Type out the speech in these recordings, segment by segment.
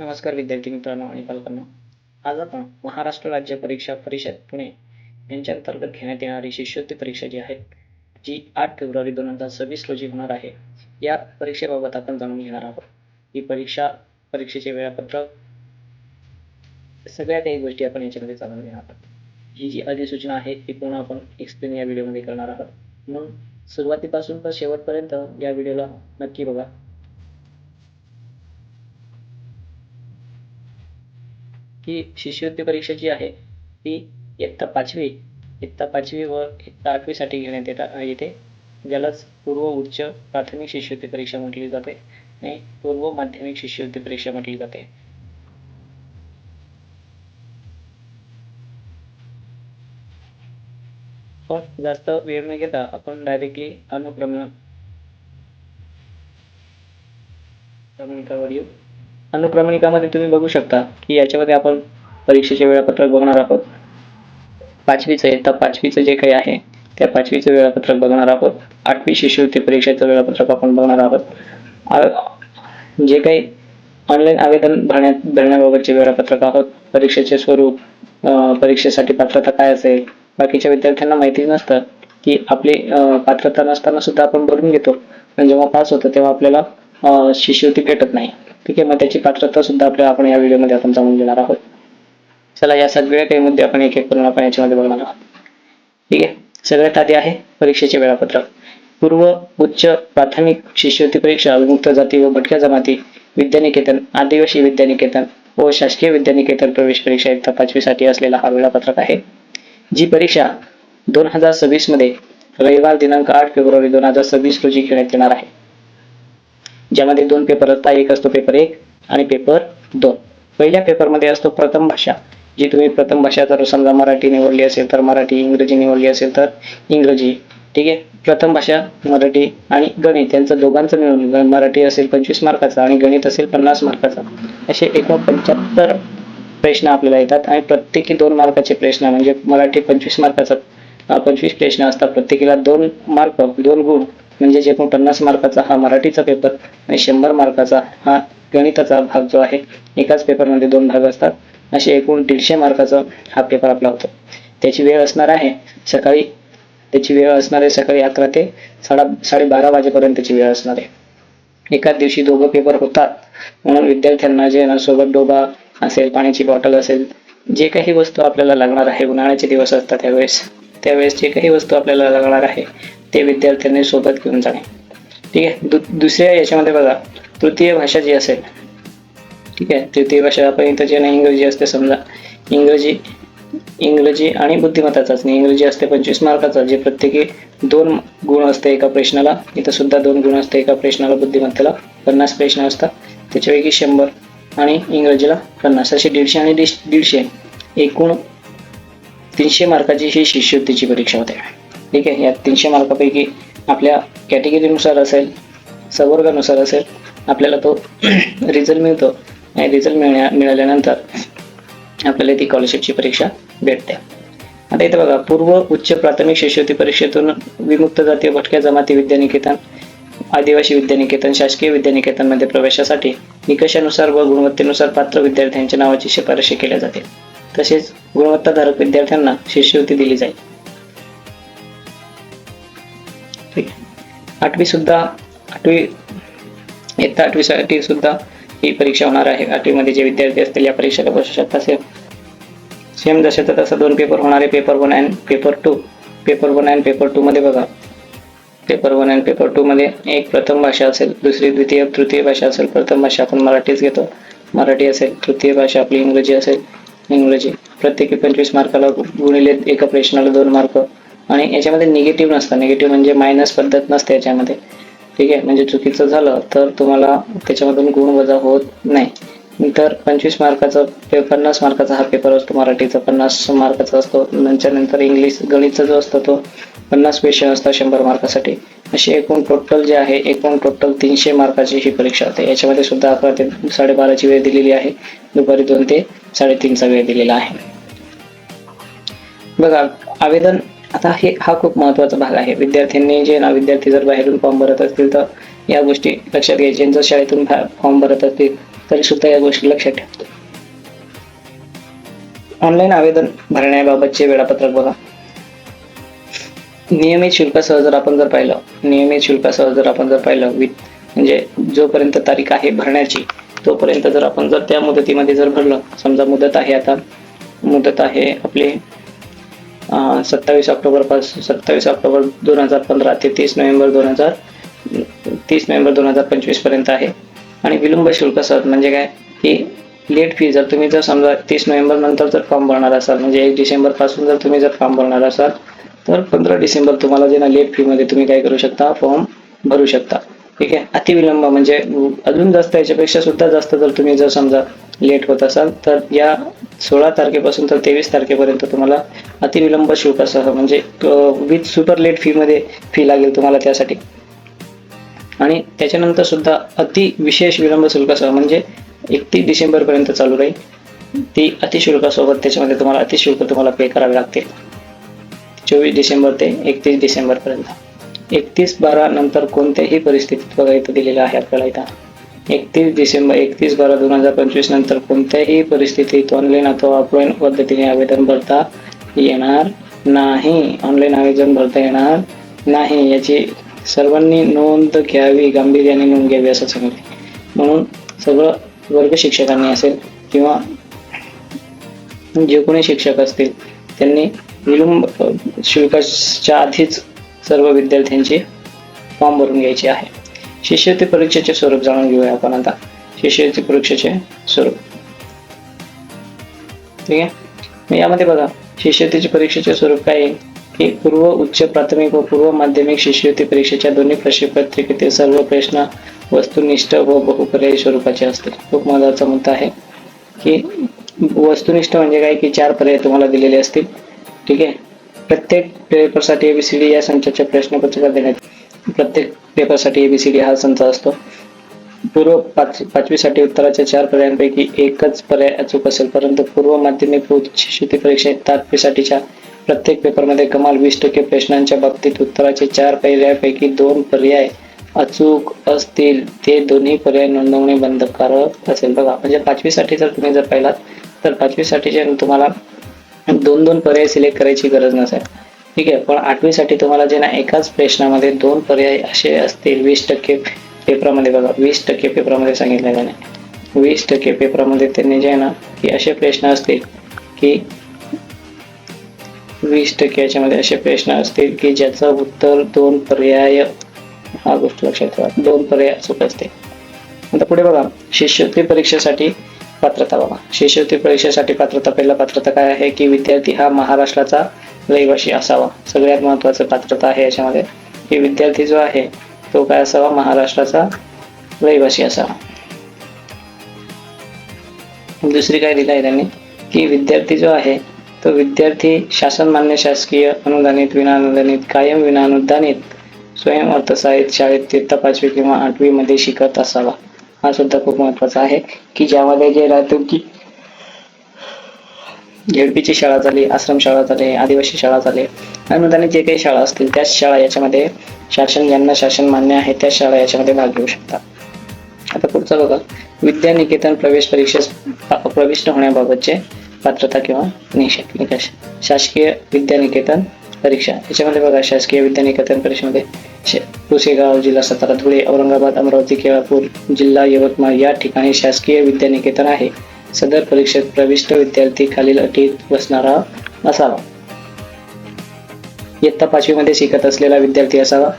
नमस्कार विद्यार्थी मित्रांनो आणि पालकांना आज आपण महाराष्ट्र राज्य परीक्षा परिषद पुणे यांच्या अंतर्गत घेण्यात येणारी शिष्यवृत्ती परीक्षा जी आहे जी आठ फेब्रुवारी दोन हजार सव्वीस रोजी होणार आहे या परीक्षेबाबत आपण जाणून घेणार आहोत. ही परीक्षा परीक्षेचे वेळापत्रक सगळ्या काही गोष्टी आपण याच्यामध्ये जाणून घेणार आहोत. ही जी अधिसूचना आहे ती पूर्ण आपण एक्सप्लेन या व्हिडिओमध्ये करणार आहोत. म्हणून सुरुवातीपासून तर शेवटपर्यंत या व्हिडिओला नक्की बघा. ही शिष्यवृत्ती परीक्षा जी आहे ती इयत्ता पाचवी इयत्ता पाचवी व इयत्ता आठवीसाठी घेण्यात येतात येते. ज्यालाच पूर्व उच्च प्राथमिक शिष्यवृत्ती परीक्षा म्हटली जाते आणि पूर्व माध्यमिक शिष्यवृत्ती परीक्षा म्हटली जाते. पण जास्त वेळ न घेता आपण डायरेक्टली अनुक्रम क्रमांकावर येऊ अनुक्रमणिकामध्ये तुम्ही बघू शकता की याच्यामध्ये आपण परीक्षेचे वेळापत्रक बघणार आहोत. पाचवीचं तर पाचवीचं जे काही आहे त्या पाचवीचं वेळापत्रक बघणार आहोत. आठवी शिष्यवृत्ती परीक्षेचं वेळापत्रक आपण बघणार आहोत. जे काही ऑनलाईन आवेदन भरण्यात भरण्याबाबतचे वेळापत्रक आहोत परीक्षेचे स्वरूप परीक्षेसाठी पात्रता काय असेल बाकीच्या विद्यार्थ्यांना माहिती नसतं की आपली पात्रता नसताना सुद्धा आपण भरून घेतो. पण जेव्हा पास होतो तेव्हा आपल्याला शिष्यवृत्ती भेटत नाही. ठीक आहे मग त्याची पात्रता सुद्धा आपल्याला आपण या व्हिडिओमध्ये आपण जाणून घेणार आहोत. चला या सगळ्या काही मुद्दे आपण एक एक करून आपण याच्यामध्ये बघणार आहोत. ठीक आहे सगळ्यात आधी आहे परीक्षेचे वेळापत्रक. पूर्व उच्च प्राथमिक शिष्यवृत्ती परीक्षा विमुक्त जाती व भटक्या जमाती विद्यानिकेतन आदिवासी विद्यानिकेतन व शासकीय विद्यानिकेतन प्रवेश परीक्षा इयत्ता पाचवीसाठी असलेला हा वेळापत्रक आहे. जी परीक्षा दोन हजार सव्वीसमध्ये रविवार दिनांक आठ फेब्रुवारी दोन हजार सव्वीस रोजी घेण्यात येणार आहे. ज्यामध्ये दोन पेपर असतात एक असतो पेपर एक आणि पेपर दोन. पहिल्या पेपरमध्ये असतो प्रथम भाषा. जी तुम्ही प्रथम भाषा जर समजा मराठी निवडली असेल तर मराठी इंग्रजी निवडली असेल तर इंग्रजी. ठीक आहे? प्रथम भाषा मराठी आणि गणित. यांचं दोघांचं मिळून मराठी असेल पंचवीस मार्काचा आणि गणित असेल पन्नास मार्काचा. असे एकूण पंच्याहत्तर प्रश्न आपल्याला येतात आणि प्रत्येकी दोन मार्काचे प्रश्न म्हणजे मराठी पंचवीस मार्काचा पंचवीस प्रश्न असतात. प्रत्येकीला दोन मार्क दोन गुण म्हणजे एकूण पन्नास मार्काचा हा मराठीचा पेपर आणि शंभर मार्काचा हा गणिताचा भाग जो आहे एकाच पेपरमध्ये दोन भाग असतात. असे एकूण दीडशे मार्काचा हा पेपर आपला होतो. त्याची वेळ असणार आहे सकाळी त्याची वेळ असणार आहे सकाळी अकरा ते साडा साडेबारा वाजेपर्यंतची वेळ असणार आहे. एकाच दिवशी दोघं पेपर होतात. म्हणून विद्यार्थ्यांना जे ना सोबत डोबा असेल पाण्याची बॉटल असेल जे काही वस्तू आपल्याला लागणार आहे उन्हाळ्याचे दिवस असतात त्यावेळेस त्यावेळेस जे काही वस्तू आपल्याला लागणार आहे ते विद्यार्थ्यांनी सोबत घेऊन जाणे. ठीक आहे? दु दुसऱ्या याच्यामध्ये बघा तृतीय भाषा जी असेल ठीक आहे? तृतीय भाषा आपण इथं जे नाही इंग्रजी असते समजा. इंग्रजी इंग्रजी आणि बुद्धिमत्ता चाचणी इंग्रजी असते पंचवीस मार्काचा जे प्रत्येकी दोन गुण असते एका प्रश्नाला इथं सुद्धा दोन गुण असते एका प्रश्नाला बुद्धिमत्तेला पन्नास प्रश्न असतात. त्याच्यापैकी शंभर आणि इंग्रजीला पन्नास. असे दीडशे आणि दीडशे एकूण तीनशे मार्काची ही शिष्यवृत्तीची परीक्षा होते. ठीक आहे या तीनशे मार्कापैकी आपल्या कॅटेगरीनुसार असेल संवर्गानुसार असेल आपल्याला तो रिझल्ट मिळतो. आणि रिझल्ट मिळण्या मिळाल्यानंतर आपल्याला ती स्कॉलरशिपची परीक्षा भेटते. आता इथे बघा पूर्व उच्च प्राथमिक शिष्यवृत्ती परीक्षेतून विमुक्त जाती भटक्या जमाती विद्यानिकेतन आदिवासी विद्यानिकेतन शासकीय विद्यानिकेतनमध्ये प्रवेशासाठी निकषानुसार व गुणवत्तेनुसार पात्र विद्यार्थ्यांच्या नावाची शिफारशी केल्या जाते तसेच गुणवत्ताधारक विद्यार्थ्यांना शिष्यवृत्ती दिली जाईल. आठवीसुद्धा आठवी इयत्ता आठवीसाठी सुद्धा ही परीक्षा होणार आहे. आठवीमध्ये जे विद्यार्थी असतील या परीक्षेला बसू शकतात. सेम सेम जसे तर तसं दोन पेपर होणार आहे paper one and paper two paper one and paper टूमध्ये बघा. पेपर वन अँड पेपर टूमध्ये एक प्रथम भाषा असेल दुसरी द्वितीय तृतीय भाषा असेल. प्रथम भाषा आपण मराठीच घेतो. मराठी असेल तृतीय भाषा आपली इंग्रजी असेल. इंग्रजी प्रत्येकी पंचवीस मार्काला गुणिले एका प्रश्नाला दोन मार्क आणि याच्यामध्ये निगेटिव्ह नसतं. निगेटिव्ह म्हणजे मायनस पद्धत नसते याच्यामध्ये. ठीक आहे? म्हणजे चुकीचं झालं तर तुम्हाला त्याच्यामधून गुण वजा होत नाही. तर पंचवीस मार्काचा पे पन्नास मार्काचा हा पेपर असतो मराठीचा. पन्नास मार्काचा असतो. नंतर नंतर इंग्लिश गणितचा जो असतो तो पन्नास क्वेश्चन असतात शंभर मार्कासाठी. अशी एकूण टोटल जे आहे एकूण टोटल तीनशे मार्काची ही परीक्षा होते. याच्यामध्ये सुद्धा अकरा ते साडेबाराची वेळ दिलेली आहे. दुपारी दोन ते साडेतीनचा वेळ दिलेला आहे. बघा आवेदन आता हे हा खूप महत्त्वाचा भाग आहे. विद्यार्थ्यांनी जे ना विद्यार्थी जर बाहेरून फॉर्म भरत असतील तर या गोष्टी लक्षात घ्यायच्या जर शाळेतून फॉर्म भरत असतील तरी सुद्धा या गोष्टी लक्षात ठेवतो ऑनलाईन आवेदन भरण्याबाबतचे वेळापत्रक बघा. नियमित शुल्कासह जर आपण जर पाहिलं नियमित शुल्कासह जर आपण जर पाहिलं विथ म्हणजे जोपर्यंत तारीख आहे भरण्याची तोपर्यंत जर आपण जर त्या मुदतीमध्ये जर भरलं समजा मुदत आहे आता मुदत आहे आपली सत्तावीस ऑक्टोबरपासून सत्तावीस ऑक्टोबर दोन हजार पंधरा ते तीस नोव्हेंबर दोन हजार तीस नोव्हेंबर दोन हजार पंचवीसपर्यंत आहे. आणि विलंब शुल्क सर म्हणजे काय? की लेट फी जर तुम्ही जर समजा तीस नोव्हेंबर नंतर जर फॉर्म भरणार असाल म्हणजे एक डिसेंबरपासून जर तुम्ही जर फॉर्म भरणार असाल तर पंधरा डिसेंबर तुम्हाला जे ना लेट फी मध्ये तुम्ही काय करू शकता? फॉर्म भरू शकता. ठीक आहे. अतिविलंब म्हणजे अजून जास्त याच्यापेक्षा सुद्धा जास्त जर तुम्ही जर समजा लेट होत असाल तर या सोळा तारखेपासून तर तेवीस तारखेपर्यंत तुम्हाला अतिविलंब शुल्कासह म्हणजे विथ सुपर लेट फीमध्ये फी लागेल तुम्हाला त्यासाठी. आणि त्याच्यानंतर सुद्धा अति विशेष विलंब शुल्कासह म्हणजे एकतीस डिसेंबरपर्यंत चालू राहील. ती अतिशुल्कासोबत त्याच्यामध्ये तुम्हाला अतिशुल्क तुम्हाला पे करावे लागते चोवीस डिसेंबर ते एकतीस डिसेंबरपर्यंत. एकतीस बारा नंतर कोणत्याही परिस्थितीत बघा इथं दिलेलं आहे आपल्याला इथं. एकतीस डिसेंबर एकतीस बारा दोन हजार पंचवीस नंतर कोणत्याही परिस्थितीत ऑनलाईन अथवा ऑफलाईन पद्धतीने आवेदन भरता येणार नाही. ऑनलाईन आवेदन भरता येणार नाही. याची सर्वांनी नोंद घ्यावी गांभीर्याने नोंद घ्यावी असं सांगितले म्हणून सगळं वर्ग शिक्षकांनी असेल किंवा जे कोणी शिक्षक असतील त्यांनी विलंब शुल्काच्या आधीच सर्व विद्यार्थ्यांचे फॉर्म भरून घ्यायचे आहे. शिष्यवृत्ती परीक्षेचे स्वरूप जाणून घेऊया आपण आता. शिष्यवृत्ती परीक्षेचे स्वरूप. ठीक आहे? मग यामध्ये बघा शिष्यवृत्तीचे परीक्षेचे स्वरूप काय आहे? की पूर्व उच्च प्राथमिक व पूर्व माध्यमिक शिष्यवृत्ती परीक्षेच्या दोन्ही प्रश्न पत्रिकेतील सर्व प्रश्न वस्तुनिष्ठ व बहुपर्यायी स्वरूपाचे असतील खूप महत्त्वाचा मुद्दा आहे. की वस्तुनिष्ठ म्हणजे काय? की चार पर्याय तुम्हाला दिलेले असतील. ठीक आहे? प्रत्येक पेपरसाठी एबीसीडी या संचाच्या प्रश्नपत्रिका देण्यात प्रत्येक पेपरसाठी एबीसीडी हा संच असतो. पूर्व पाच पाचवीसाठी उत्तराच्या चार पर्यायांपैकी एकच पर्याय अचूक असेल परंतु पूर्व माध्यमिक उच्च शिष्यवृत्ती परीक्षेत तात्वीसाठीच्या प्रत्येक पेपरमध्ये कमाल वीस टक्के प्रश्नांच्या बाबतीत उत्तराचे चार पर्यायापैकी दोन पर्याय अचूक असतील. ते दोन्ही पर्याय नोंदवणे बंधकारक असेल. बघा म्हणजे पाचवीसाठी जर तुम्ही जर पाहिलात तर पाचवीसाठीचे तुम्हाला दोन दोन पर्याय सिलेक्ट करायची गरज नसेल ठीक आहे पण आठवीसाठी तुम्हाला जे ना एकाच प्रश्नामध्ये दोन पर्याय असे असतील वीस टक्के पेपरामध्ये बघा वीस टक्के पेपरामध्ये सांगितले त्याने वीस टक्के पेपरामध्ये त्यांनी जे आहे ना की असे प्रश्न असतील की वीस टक्के याच्यामध्ये असे प्रश्न असतील की ज्याचं उत्तर दोन पर्याय हा गोष्ट लक्षात ठेवा दोन पर्याय अचूक असते आता पुढे बघा शिष्यवृत्ती परीक्षेसाठी पात्रता बघा शिष्यवृत्ती परीक्षेसाठी पात्रता पहिला पात्रता काय आहे की विद्यार्थी हा महाराष्ट्राचा रहिवाशी असावा. सगळ्यात महत्वाचं पात्रता आहे याच्यामध्ये. की विद्यार्थी जो आहे तो काय असावा? महाराष्ट्राचा रहिवासी असावा. दुसरी काय दिलं आहे त्यांनी? की विद्यार्थी जो आहे तो विद्यार्थी शासन मान्य शासकीय अनुदानित विना अनुदानित कायम विना अनुदानित स्वयं अर्थसहाय्यित शाळेत इयत्ता पाचवी किंवा आठवी मध्ये शिकत असावा. हा सुद्धा खूप महत्त्वाचा आहे की ज्यामध्ये जे राहतो की झेडपीची शाळा झाली आश्रम शाळा झाली आदिवासी शाळा झाली अनुदानित जे काही शाळा असतील त्याच शाळा याच्यामध्ये शासन ज्यांना शासन मान्य आहे त्या शाळा याच्यामध्ये भाग घेऊ शकतात आता पुढचा बघा. विद्यानिकेतन प्रवेश परीक्षेस प्रविष्ट होण्याबाबतचे पात्रता किंवा निषेध. निकष. शासकीय विद्यानिकेतन परीक्षा. याच्यामध्ये बघा शासकीय विद्यानिकेतन परीक्षेमध्ये पुसेगाव जिल्हा सातारा धुळे औरंगाबाद अमरावती केळापूर जिल्हा यवतमाळ या ठिकाणी शासकीय विद्यानिकेतन आहे. सदर परीक्षेत प्रविष्ट विद्यार्थी खालील अटीत बसणारा असावा इयत्ता पाचवीमध्ये शिकत असलेला विद्यार्थी असावा.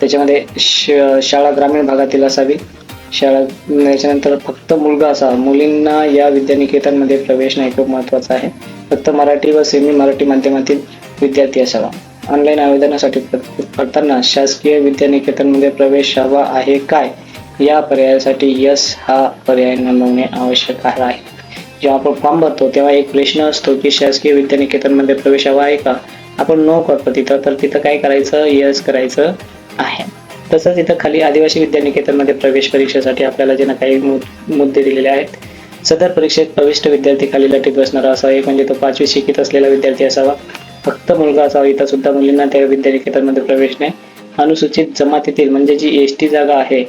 त्याच्यामध्ये श- शाळा ग्रामीण भागातील असावी. शाळा याच्यानंतर फक्त मुलगा असावा. मुलींना या विद्यानिकेतनमध्ये प्रवेश नाही खूप महत्त्वाचा आहे. फक्त मराठी व सेमी मराठी माध्यमातील विद्यार्थी असावा. ऑनलाईन आवेदनासाठी करताना शासकीय विद्यानिकेतनमध्ये प्रवेश हवा आहे काय? या पर्यायासाठी यस हा पर्याय नोंदवणे आवश्यक आहे. जेव्हा आपण फॉर्म भरतो तेव्हा एक प्रश्न असतो की शासकीय विद्यानिकेतनमध्ये प्रवेश हवा आहे का? आपण नो करतो तिथं तर तिथं काय करायचं? यस करायचं आहे. तसंच इथं खाली आदिवासी विद्यानिकेतनमध्ये प्रवेश परीक्षेसाठी आपल्याला जे ना काही मु- मुद्दे दिलेले आहेत सदर परीक्षेत प्रविष्ट विद्यार्थी खाली लटीत बसणारा असावा एक म्हणजे तो पाचवी शिकित असलेला विद्यार्थी असावा. फक्त मुलगा असावा इथं सुद्धा मुलींना त्या विद्यानिकेतनमध्ये प्रवेश नाही. अनुसूचित जमातीतील म्हणजे जी एस टी जागा आहे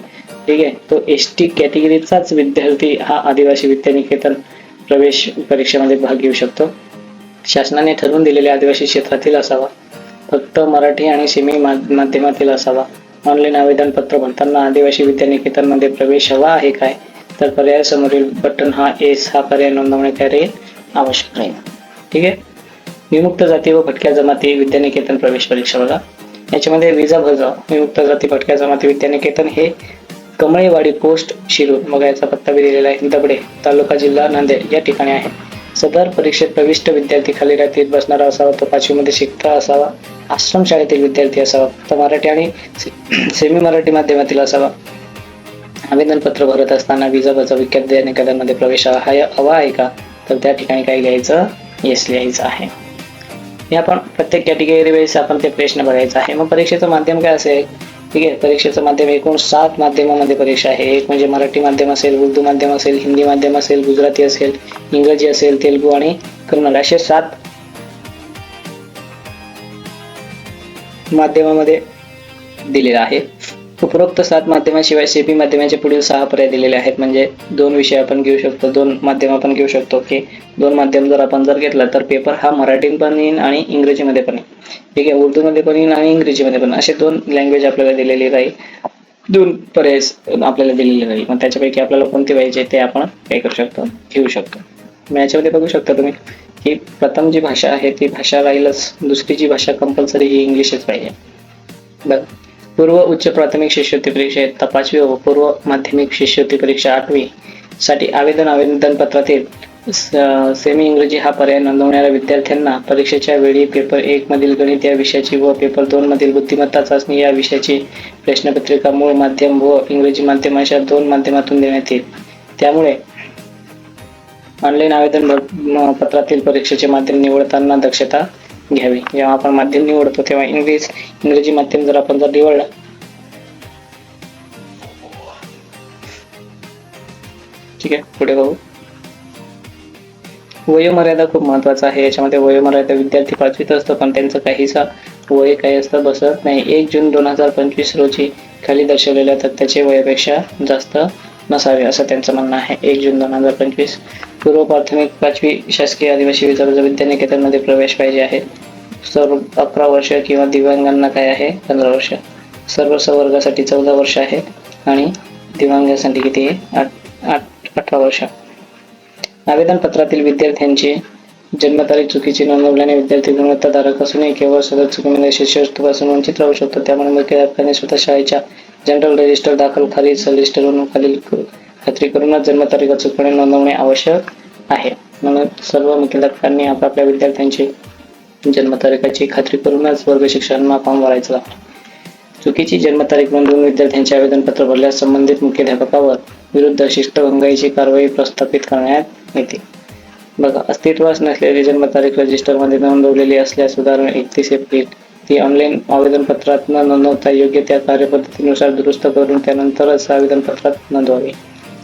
ठीक आहे तो एस टी कॅटेगरीचाच विद्यार्थी हा आदिवासी विद्यानिकेतन प्रवेश परीक्षेमध्ये भाग घेऊ शकतो. शासनाने ठरवून दिलेल्या आदिवासी क्षेत्रातील असावा. फक्त मराठी आणि सेमी मा- माध्यमातील असावा. ऑनलाईन आवेदन पत्र भरताना आदिवासी विद्यानिकेतनमध्ये प्रवेश हवा आहे काय? तर पर्याय समोरील बटन हा एस हा पर्याय नोंदवणे कार्य आवश्यक राहील ठीक आहे? विमुक्त जाती व भटक्या जमाती विद्यानिकेतन प्रवेश परीक्षा बघा. याच्यामध्ये विजा भज विमुक्त जाती भटक्या जमाती विद्यानिकेतन हे कमळेवाडी पोस्ट शिरूर. मग याचा पत्ता बी दिलेला आहे. दबडे तालुका जिल्हा नांदेड या ठिकाणी आहे. सदर परीक्षेत प्रविष्ट विद्यार्थी खाली रात्रीत बसणारा असावा तो पाचवीमध्ये शिकता असावा आश्रम शाळेतील विद्यार्थी असावा फक्त मराठी आणि सेमी मराठी माध्यमातील असावा. आवेदनपत्र भरत असताना विजा भजा विद्यानिकेतनमध्ये प्रवेश हा हवा आहे का? तर त्या ठिकाणी काय घ्यायचं येस लिहायचं आहे. हे आपण प्रत्येक कॅटेगरी वेळेस आपण ते प्रश्न बघायचा आहे. मग परीक्षेचं माध्यम काय असेल? ठीक आहे परीक्षेचं माध्यम एकूण सात माध्यमामध्ये परीक्षा आहे. एक म्हणजे मराठी माध्यम असेल उर्दू माध्यम असेल हिंदी माध्यम असेल गुजराती असेल इंग्रजी असेल तेलुगू आणि कन्नड असे सात माध्यमामध्ये दिलेलं आहे. उपरोक्त सात माध्यमाशिवाय सेपी माध्यमाचे पुढील सहा पर्याय दिलेले आहेत. म्हणजे दोन विषय आपण घेऊ शकतो दोन माध्यम आपण घेऊ शकतो की दोन माध्यम जर आपण जर घेतला तर पेपर हा मराठीत पण येईल आणि इंग्रजीमध्ये पण येईल ठीक आहे उर्दूमध्ये पण येईल आणि इंग्रजीमध्ये पण असे दोन लँग्वेज आपल्याला दिलेली राहील दोन पर्याय आपल्याला दिलेले राहील मग त्याच्यापैकी आपल्याला कोणते पाहिजे ते आपण काय करू शकतो घेऊ शकतो. मग याच्यामध्ये बघू शकता तुम्ही की प्रथम जी भाषा आहे ती भाषा राहीलच. दुसरी जी भाषा कंपल्सरी ही इंग्लिशच पाहिजे. बघ पूर्व उच्च प्राथमिक शिष्यवृत्ती परीक्षा इयत्ता पाचवी व पूर्व माध्यमिक शिष्यवृत्ती परीक्षा आठवी साठी आवेदन आवेदन पत्रातील स- सेमी इंग्रजी हा पर्याय नोंदवणाऱ्या विद्यार्थ्यांना परीक्षेच्या वेळी पेपर एक मधील गणित या विषयाची व पेपर दोन मधील बुद्धिमत्ता चाचणी या विषयाची प्रश्नपत्रिका मूळ माध्यम व इंग्रजी माध्यम अशा दोन माध्यमातून देण्यात येईल. त्यामुळे ऑनलाईन आवेदन म- पत्रातील परीक्षेचे माध्यम निवडताना दक्षता घ्यावी. जेव्हा आपण माध्यम निवडतो तेव्हा इंग्लिश इंग्रजी माध्यम जर आपण जर निवडलं. ठीक आहे पुढे बघू. वयोमर्यादा खूप महत्त्वाचा आहे. याच्यामध्ये वयोमर्यादा विद्यार्थी पाचवीत असतो पण त्यांचं काहीसा वय काही असतं बसत नाही. एक जून दोन हजार पंचवीस रोजी खाली दर्शवलेल्या तथ्याचे वयापेक्षा जास्त नसावे असं त्यांचं म्हणणं आहे. एक जून दोन हजार पंचवीस पूर्व प्राथमिक पाचवी शासकीय आदिवासी विद्यार्थ विद्यानिकेतनमध्ये प्रवेश पाहिजे आहे. सर्व अकरा वर्ष किंवा दिव्यांगांना काय आहे? पंधरा वर्ष. सर्व संवर्गासाठी चौदा वर्ष आहे आणि दिव्यांगासाठी किती? आहे आठ आठ अठरा वर्ष. आवेदन पत्रातील विद्यार्थ्यांची जन्मतारीख चुकीची नोंदवल्याने विद्यार्थी गुणवत्ताधारक असूनही केवळ सदर चुकीमध्ये शिष्यवृत्तीपासून वंचित राहू शकतो. त्यामुळे मुख्याध्यापकाने स्वतः शाळेच्या जनरल रजिस्टर दाखल खालील सलिस्टर खालील खात्री करूनच जन्मतारीख अचूकपणे नोंदवणे आवश्यक आहे. म्हणून सर्व मुख्याध्यापकांनी आपापल्या विद्यार्थ्यांची जन्मतारीखाची खात्री करूनच वर्ग शिक्षणांना फॉर्म भरायचा चुकीची जन्मतारीख नोंदवून विद्यार्थ्यांचे आवेदनपत्र भरल्यास संबंधित मुख्याध्यापकावर विरुद्ध शिष्टभंगाची कारवाई प्रस्थापित करण्यात येते. बघा अस्तित्वास नसलेली जन्मतारीख रजिस्टरमध्ये नोंदवलेली असल्यास उदाहरण एकतीस एप्रिल. ती ऑनलाईन आवेदनपत्रात न नोंदवता योग्य त्या कार्यपद्धतीनुसार दुरुस्त करून त्यानंतरच आवेदनपत्रात नोंदवावी.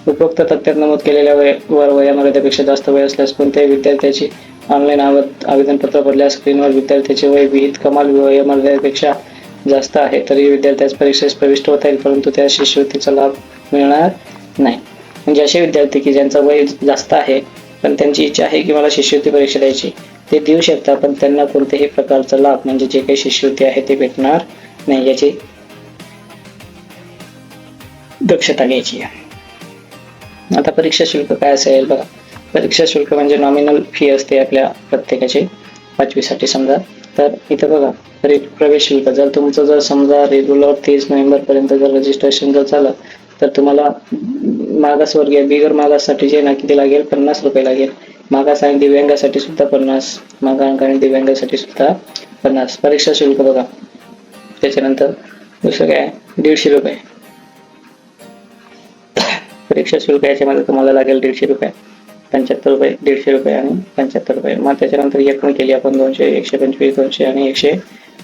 उपरोक्त तथ्यात नमूद केलेल्या वय वर वयामर्यादेपेक्षा जास्त वय असल्यास कोणत्याही विद्यार्थ्याची ऑनलाईन आवेद आवेदनपत्र भरल्यास स्क्रीनवर विद्यार्थ्याचे वय विहित कमाल वयामर्यादेपेक्षा जास्त आहे तरी विद्यार्थ्यास परीक्षेस प्रविष्ट होता येईल परंतु त्या शिष्यवृत्तीचा लाभ मिळणार नाही. म्हणजे असे विद्यार्थी की ज्यांचं वय जास्त आहे पण त्यांची इच्छा आहे की मला शिष्यवृत्ती परीक्षा द्यायची ते देऊ शकता पण त्यांना कोणत्याही प्रकारचा लाभ म्हणजे जे काही शिष्यवृत्ती आहे ते भेटणार नाही याची दक्षता घ्यायची आहे. आता परीक्षा शुल्क काय असेल बघा. परीक्षा शुल्क म्हणजे नॉमिनल फी असते आपल्या प्रत्येकाची पाचवीसाठी समजा. तर इथं बघा प्रवेश शुल्क. जर तुमचं जर समजा रेग्युलर तीस नोव्हेंबर पर्यंत जर रजिस्ट्रेशन जर झालं तर तुम्हाला मागासवर्गीय बिगर मागाससाठी जे ना किती लागेल? पन्नास रुपये लागेल. मागास आणि दिव्यांगासाठी सुद्धा पन्नास मागांक आणि दिव्यांगासाठी सुद्धा पन्नास. परीक्षा शुल्क बघा. त्याच्यानंतर दुसरं काय? दीडशे रुपये. परीक्षा शुल्क याच्यामध्ये तुम्हाला लागेल दीडशे रुपये. पंच्याहत्तर रुपये दीडशे रुपये आणि पंच्याहत्तर रुपये. मग त्याच्यानंतर एकूण केली आपण दोनशे एकशे पंचवीस दोनशे आणि एकशे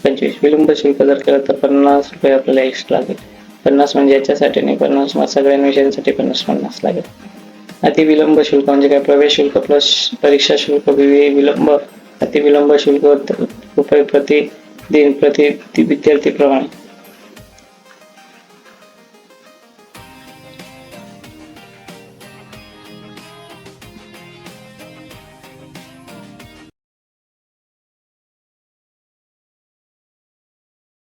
पंचवीस. विलंब शुल्क जर केलं तर पन्नास रुपये आपल्याला एक्स्ट्रा लागेल. पन्नास म्हणजे याच्यासाठी नाही पन्नास मग सगळ्या विषयांसाठी पन्नास पन्नास लागेल. अति विलंब शुल्क म्हणजे काय? प्रवेश शुल्क प्लस परीक्षा शुल्क वि- विलंब. अति विलंब शुल्क रुपये प्रति दिन प्रति विद्यार्थी प्रमाणे.